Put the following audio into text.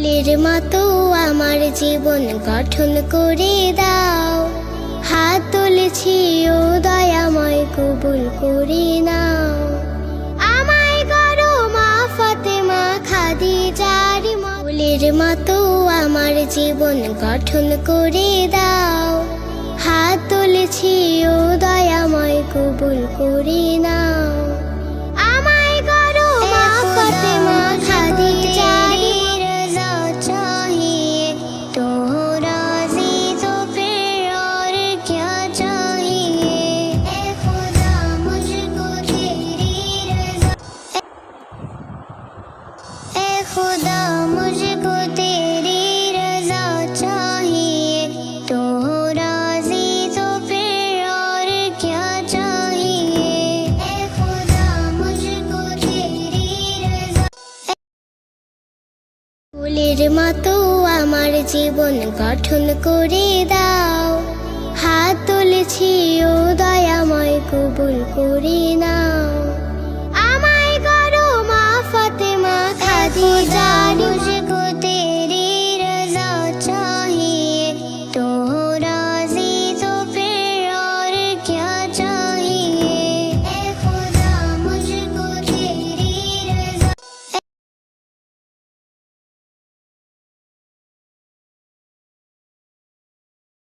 ফুলের মতো আমার জীবন গঠন করে দাও। হাত তুলেছি ও দয়াময় কবুল করে নাও। আমায় করো মা ফাতেমা খাদিজার মা। ফুলের মতো আমার জীবন গঠন করে দাও। হাত তুলেছি ও দয়াময় কবুল করে নাও। ফুলের মতো আমার জীবন গঠন করে দাও। হাত তুলেছি ও দয়াময় কবুল করে নাও। আমায় গরো মা ফতেমা খাদিজা